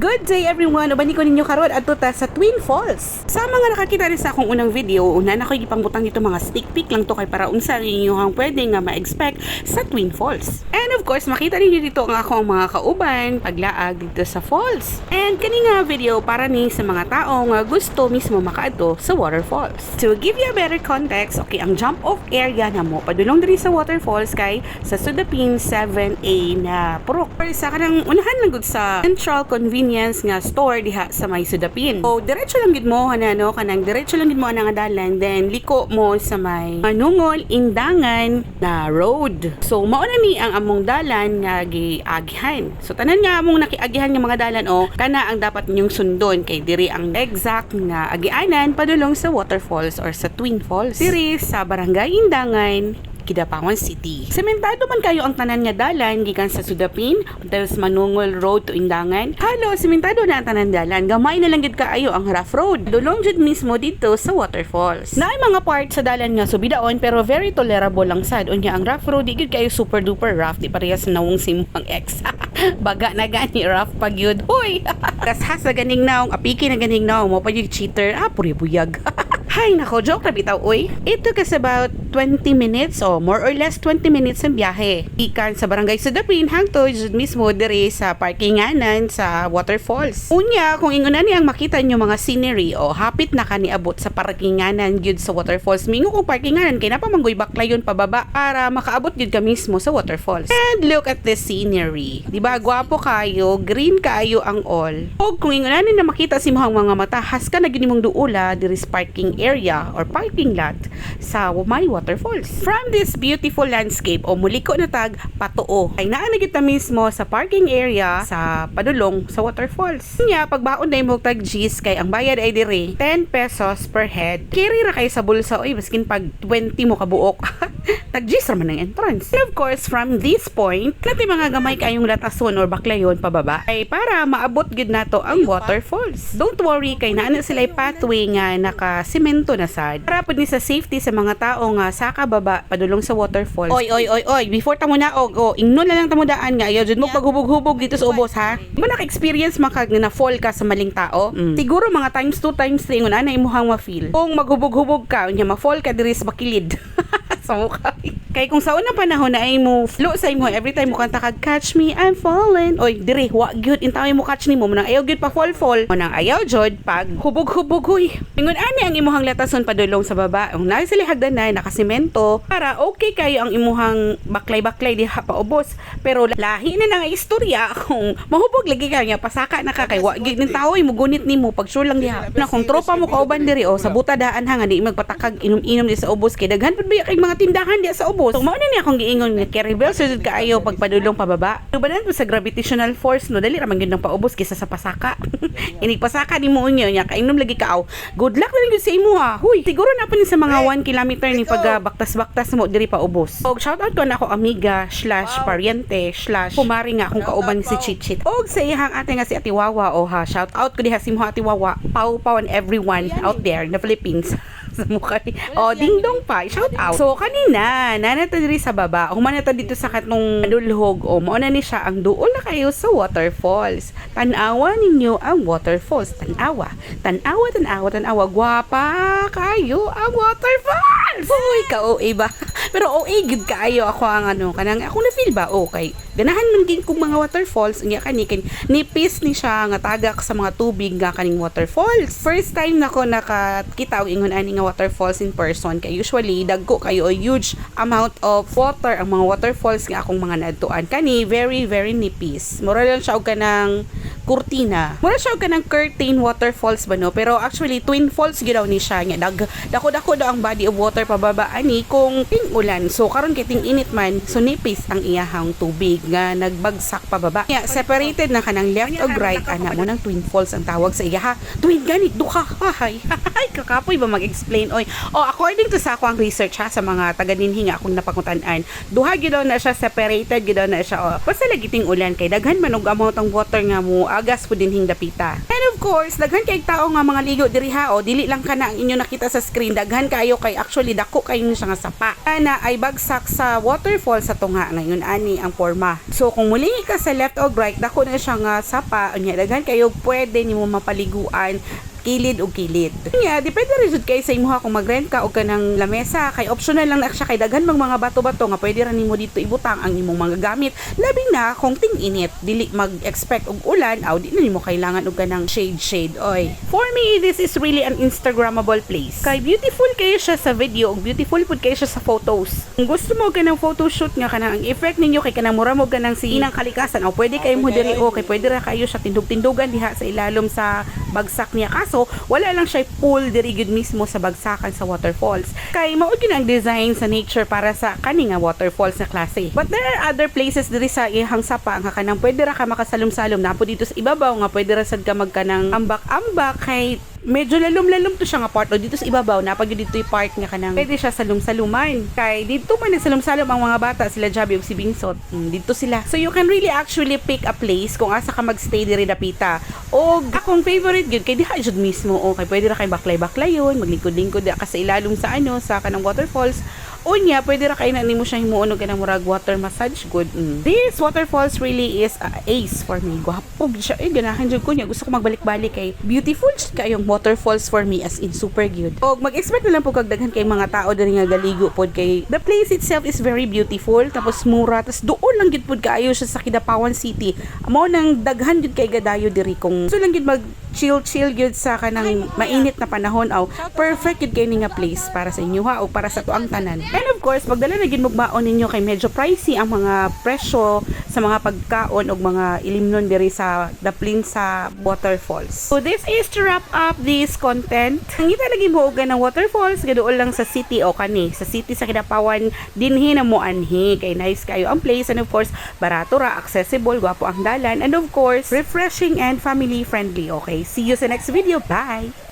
Good day everyone! Ubani ko ninyo karon adto ta sa Twin Falls. Sa mga nakakita rin sa akong unang video, una na ko ipangutang dito mga sneak peek lang to kay para unsa ninyo ang pwede nga ma-expect sa Twin Falls. And of course, makita ninyo dito ang akong mga kauban paglaag dito sa falls. And kani nga video para ni sa mga tao nga gusto mismo makaadto sa waterfalls. To give you a better context, okay, ang jump off area na mo padulong diri sa waterfalls kay sa Sudapin 7A na purok. Sa kanang unahan lang gud sa Central Convenience nga store diha sa may Sudapin. So diretso lang gid mo ana no kanang diretso lang gid mo ana nga dalan then liko mo sa may Manungol Indangan na road. So mao na ni ang among dalan nga giagihan. So tanan nga among nakiagihan nga mga dalan o kana ang dapat ninyong sundon kay diri ang exact nga agianan padulong sa waterfalls or sa Twin Falls. Diri sa Barangay Indangan, Kidapawan City. Sementado man kayo ang tanan nga dalan gikan sa Sudapin sa Manungol Road to Indangan. Halo, sementado na ang tanan dalan. Gamay na lang gid kaayo ang rough road. Dulong jud mismo dito sa waterfalls. Naay mga part sa dalan nga subidaon pero very tolerable lang sad. Unya ang rough road gid kayo super duper rough di parehas nawong simang ex. Baga na gani rough pag yun. Hoy! Kashas na ganing naong, apiki na ganing naong, mo pa yung cheater. Ah, puri. Hay nako, joke na bitaw, oy. It took us about 20 minutes o more or less 20 minutes ang biyahe. Ikan sa barangay Sudapin hangtod jud mismo diri sa parkinganan sa waterfalls. Unya, kung ingon ni ang makita nyo mga scenery o hapit na kaniabot sa parkinganan gyud sa waterfalls, mingo kung parkinganan kay napamanggoy baklayon pababa para makaabot gyud ka mismo sa waterfalls. And look at this scenery. Di ba gwapo kayo, green kayo ang all. O kung ingon ni na makita si mohang mga mata, has ka na gyud nimong duula diri sa parking area or parking lot sa may waterfalls. From this beautiful landscape o muliko na tag patuo ay naa na mismo sa parking area sa padulong sa waterfalls. Nya pagbaon na mo tag G's kay ang bayad ay dire 10 pesos per head. Kiri ra kay sa bulsa oy baskin pag 20 mo kabuok. tag G's ra man ang entrance. And of course from this point, natin mga gamay kayong latason or baklayon pababa ay para maabot gid nato ang waterfalls. Don't worry kay naa na sila pathway nga naka semento na sad. Para pud ni sa safety sa mga tao nga sa kababa padulong sa waterfalls. Oy oy oy oy, before ta mo na og oh, ingnon na lang ta mo daan nga ayaw jud mo paghubog-hubog dito sa ubos ha. Mo naka-experience makag na fall ka sa maling tao. Mm. Siguro mga times 2 times 3 ngun ana imuhang ma-feel. Kung maghubog-hubog ka, unya ma-fall ka diri sa bakilid. sa mukha. Kay kung sa unang panahon na ay mo flow sa imo every time mo kanta kag catch me I'm falling. Oy, dire wa gyud intaway mo catch nimo mo nang ayaw gyud pa fall fall. Mo nang ayaw jud pag hubog-hubog huy. Ingon ani ang imuhang latason padulong sa baba. Ang nai sila hagdanay nakasemento para okay kayo ang imuhang baklay-baklay diha pa ubos. Pero lahi na nang istorya kung mahubog lagi ka nga pasaka na ka kay wa gyud ning tawoy mo gunit nimo pag sure lang diha. Na kung tropa mo kauban diri o sa butadaan ha nga magpatakag inom-inom di sa ubos kay daghan pud ba kay mga tindahan diha sa ubos. So mao na ni akong giingon nga carry bell sud kaayo pag padulong pababa. Tubanan po sa gravitational force no dali ra man gyud paubos kaysa sa pasaka. Inig pasaka nimo unyo nya kainom lagi ka aw. Good luck na lang gyud sa imo ha. Huy, siguro na pa ni sa mga 1 kilometer ni pag baktas-baktas mo diri pa ubos. Og shout out ko na ako amiga slash pariente slash pumari nga akong kauban ni si Chichit. Og sa iyang ate nga si Ate Wawa o ha, shout out ko diha si mo Ate Wawa. Pau pau and everyone out there in the Philippines sa mukha ni oh ding dong pa. Shout out. So kanina nanata diri sa baba. Humana ta dito sa katong dulhog o mao na ni siya ang duol na kayo sa waterfalls. Tanawa ninyo ang waterfalls. Tanawa. Tanawa tanawa tanawa. Gwapa kayo ang waterfalls! Uy ka OA ba pero OA gud kaayo ako ang ano kanang ako na feel ba okay ganahan man gid kong mga waterfalls unya kani kay nipis ni siya nga tagak sa mga tubig nga kaning waterfalls. First time nako nakakita og ingon ani nga waterfalls in person kay usually dagko kayo o huge amount of water ang mga waterfalls nga akong mga naadtuan kani very very nipis. Mura lang siya og kanang kurtina mura siya og kanang curtain waterfalls ba no? Pero actually twin falls gyud daw ni siya nga. Dag dako dako daw ang body of water pababa ani kung ting ulan so karon kay ting init man so nipis ang iyahang tubig nga nagbagsak pababa. Yeah, separated na kanang left ug right ana mo nang twin falls ang tawag sa iya ha? Twin gani duha hay hay kakapoy ba mag-explain oy? Oh according to sa ako ang research ha sa mga taga ninhi nga akong napakuntan-an duha gyud daw na siya separated gyud daw na siya oh. Basta lagi ting ulan kay daghan man og amount ang water nga mo agas po dinhing dapita and of course, daghan kay tao nga mga ligo diri ha o dili lang kana ang inyo nakita sa screen daghan kayo kay actually dako kayo siya nga sapa. Ana ay bagsak sa waterfall sa tunga ngayon ani ang forma. So kung muli ka sa left o right dako na siya nga sapa unya daghan kayo pwede nimo mapaliguan kilid o kilid. Nya, depende rin jud kay sa imuha kung mag-rent ka o ka ng lamesa kay optional lang na siya kay daghan mang mga bato-bato nga pwede ra nimo dito ibutang ang imong mga gamit. Labi na kung ting init, dili mag-expect og ulan aw di na nimo kailangan og kanang shade shade oy. For me, this is really an instagrammable place. Kay beautiful kayo siya sa video ug beautiful pud kayo siya sa photos. Kung gusto mo ka ng photoshoot nga kanang ang effect ninyo kay kanang mura mo kanang sinang kalikasan o pwede kayo mo diri o kay pwede ra kayo siya tindog-tindogan diha sa ilalom sa bagsak niya kaso wala lang siya pool diri gud mismo sa bagsakan sa waterfalls. Kay mao gyud ang design sa nature para sa kani nga waterfalls na klase. But there are other places diri sa ihang sapa nga kanang pwede ra ka makasalom-salom na po dito sa ibabaw nga pwede ra sad ka magkanang ambak-ambak. Kay medyo lalom-lalom to siya nga part. O dito sa ibabaw na pag dito yung part nga kanang pwede siya salum-saluman kay dito man salum-salom ang mga bata sila Javi ug si Bingsot mm, dito sila. So you can really actually pick a place kung asa ka magstay diri dapita o akong favorite gyud kay diha jud mismo. O kay pwede ra kay baklay-baklay yun maglingkod-lingkod diha ka sa ilalom sa ano sa kanang waterfalls Unya, pwede ra kay na nimo siya himuon og kanang murag water massage good. Mm. This waterfalls really is a ace for me. Gwapo siya. Eh ganahan jud ko niya. Gusto ko magbalik-balik kay beautiful jud kayong waterfalls for me as in super good. Og mag-expect na lang po kag daghan kay mga tao diri nga galigo pod kay the place itself is very beautiful tapos mura tapos doon lang gid pod kaayo siya sa Kidapawan City. Amo nang daghan jud kay gadayo diri kung so lang gid mag chill chill gyud sa kanang mainit na. panahon. Aw perfect gyud kay nga place para sa inyo ha? O para sa tuang tanan. And of course, magdala na gid mugmaon ninyo kay medyo pricey ang mga presyo sa mga pagkaon og mga ilimnon diri sa daplin sa waterfalls. So this is to wrap up this content. Ang ita lagi mo og ng waterfalls gaduol lang sa city o kani. Sa city sa Kidapawan dinhi na mo anhi. Kay nice kayo ang place and of course barato ra accessible gwapo ang dalan and of course refreshing and family friendly okay see you sa next video. Bye